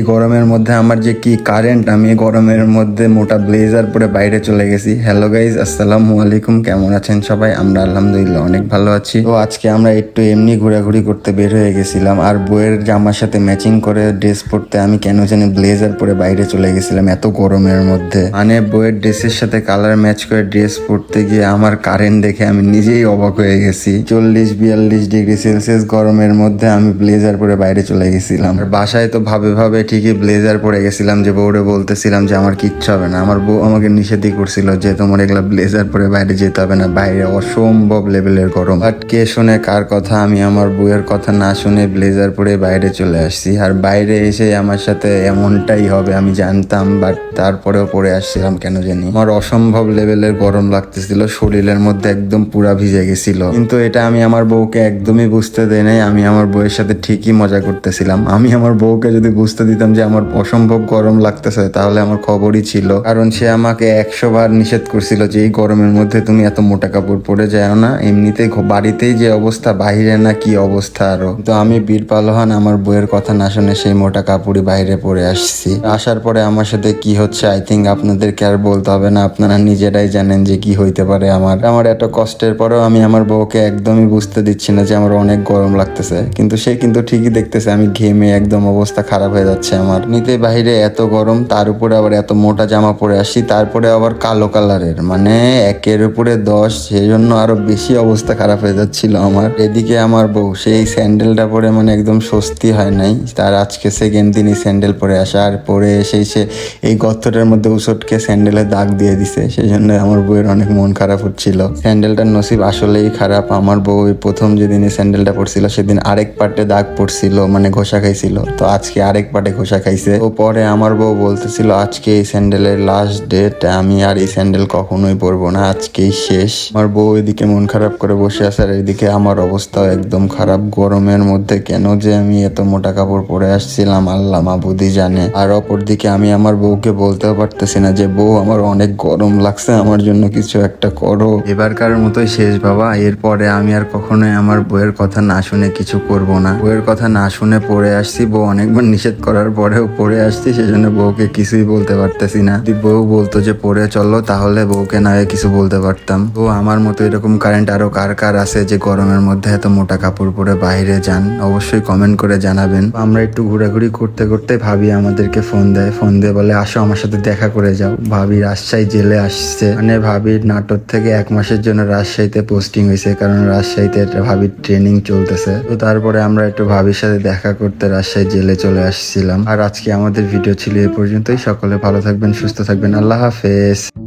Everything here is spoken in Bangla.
এই গরমের মধ্যে আমার যে কি কারেন্ট আমি গরমের মধ্যে মোটা ব্লেজার পরে বাইরে চলে গেছি। হ্যালো গাইজ আসসালামু আলাইকুম। কেমন আছেন সবাই? আমরা আলহামদুলিল্লাহ অনেক ভালো আছি। তো আজকে আমরা একটু এমনি ঘোরাঘুরি করতে বের হয়ে গেছিলাম আর বইয়ের জামার সাথে ম্যাচিং করে ড্রেস পরতে আমি কেন জানি ব্লেজার পরে বাইরে চলে গেছিলাম এত গরমের মধ্যে। মানে বইয়ের ড্রেসের সাথে কালার ম্যাচ করে ড্রেস পরতে গিয়ে আমার কারেন্ট দেখে আমি নিজেই অবাক হয়ে গেছি। চল্লিশ বিয়াল্লিশ ডিগ্রি সেলসিয়াস গরমের মধ্যে আমি ব্লেজার পরে বাইরে চলে গেছিলাম। বাসায় তো ভাবে ভাবে ঠিকই ব্লেজার পরে গেছিলাম যে বউরে বলতেছিলাম যে আমার কিচ্ছু হবে না। আমার বউ আমাকে নিষেধই করছিল যে তোমার এগুলা ব্লেজার পরে বাইরে যেতে হবে না। বাইরে অসম্ভব লেভেলের গরম। বাট কে শুনে কার কথা আমি আমার বউয়ের কথা না শুনে ব্লেজার পরে বাইরে চলে আসছি। আর বাইরে এসে আমার সাথে এমনটাই হবে আমি জানতাম, বাট তারপরেও পরে আসছিলাম কেন জানি। আমার অসম্ভব লেভেলের গরম লাগতেছিল, শরীরের মধ্যে একদম পুরা ভিজে গেছিল। কিন্তু এটা আমি আমার বউকে একদমই বুঝতে দেয় নাই। আমি আমার বউয়ের সাথে ঠিকই মজা করতেছিলাম। আমি আমার বউকে যদি বুঝতে দিতাম যে আমার অসম্ভব গরম লাগতেছে, তাহলে আমার খবরই ছিল। কারণ সে আমাকে একশো বার নিষেধ করছিল যে, এই গরমের মধ্যে তুমি এত মোটা কাপড় পরে যাও না, এমনিতেই ঘ- বাড়িতেই যে অবস্থা, বাহিরে না কি অবস্থা আরও? তো আমি বীর পালোহান, আমার বউয়ের কথা না শুনে সেই মোটা কাপড়ই বাইরে পরে আসছি। আসার পরে আমার সাথে কি হচ্ছে আই থিঙ্ক আপনাদেরকে আর বলতে হবে না, আপনারা নিজেরাই জানেন যে কি হইতে পারে আমার। আমার এত কষ্টের পরেও আমি আমার বউকে একদমই বুঝতে দিচ্ছি না যে আমার অনেক গরম লাগতেছে। কিন্তু সে কিন্তু ঠিকই দেখতেছে, আমি ঘেমে একদম অবস্থা খারাপ হয়ে যাচ্ছে। আমার। নিতে বাইরে এত গরম, তার উপরে আবার এত মোটা জামা পরে আসি, তারপরে আবার কালো কালারের। মানে একের উপরে দশ, সেই জন্য আরও বেশি অবস্থা খারাপ হয়ে যাচ্ছিল আমার। এদিকে আমার বউ, সেই স্যান্ডেলটা পরে মানে একদম স্বস্তি হয় নাই। তার আজকে সেকেন্ড দিনই স্যান্ডেল পরে আসা, আর পরে এসেই সে এই গর্তটার মধ্যে উসটকে স্যান্ডেলের দাগ দিয়ে দিছে। সেই জন্য আমার বউয়ের অনেক মন খারাপ হচ্ছিল। স্যান্ডেলটার নসিব আসলেই খারাপ। আমার বউ প্রথম যেদিন এই স্যান্ডেলটা পরছিল, সেদিন আরেক পার্টে দাগ পড়ছিল মানে ঘষা খাইছিল। তো আজকে আরেক পার্টে ঘষা খাইছে। ও পরে আমার বউ বলতেছিল, আজকে এই স্যান্ডেলের লাস্ট ডেট আমি আর এই স্যান্ডেল কখনোই পরবো না, আজকেই শেষ। আমার বউ এদিকে মন খারাপ করে বসে আছে আর এদিকে আমার অবস্থাও একদম খারাপ। গরমের মধ্যে কেন যে আমি এত মোটা কাপড় পরে আসছিলাম, আল্লাহ মাবুদি জানে। আর অপরদিকে আমি আমার বউকে বলতেও পারতেছি না যে, বউ, আমার অনেক গরম লাগছে, আমার জন্য কিছু একটা করো। এবারকার মতোই শেষ, বাবা। এরপরে আমি আর কখনোই আমার বউয়ের কথা না শুনে কিছু করব না। বউয়ের কথা না শুনে পড়ে আসছি। বউ অনেকবার নিষেধ করার পরেও পড়ে আসছি, সেজন্য বউকে কিছুই বলতে পারতেছি না। যদি বউ বলতো যে, পড়ে চলো, তাহলে বউকে না কিছু বলতে পারতাম। ও আমার মতো এরকম কারেন্ট আরও কার কার আছে যে, গরমের মধ্যে এত মোটা কাপড় পরে বাইরে যান, অবশ্যই কমেন্ট করে জানাবেন। আমরা একটু ঘোরাঘুরি করতে করতে ভাবি আমাদেরকে ফোন দেয়। ফোন দিয়ে বলে, আসো আমার সাথে দেখা করে যাও। ভাবি রাজশাহী জেলে আসছে। মানে ভাবির নাটক থেকে এক মাসের জন্য রাজশাহীতে পোস্টিং হয়েছে, কারণ রাজশাহীতে ভাবির ট্রেনিং চলতেছে। তো তারপরে আমরা একটু ভাবির সাথে দেখা করতে রাজশাহী জেলে চলে আসছিলাম। আর আজকে আমাদের ভিডিও ছিল এ পর্যন্তই। সকলে ভালো থাকবেন সুস্থ থাকবেন। আল্লাহ হাফেজ।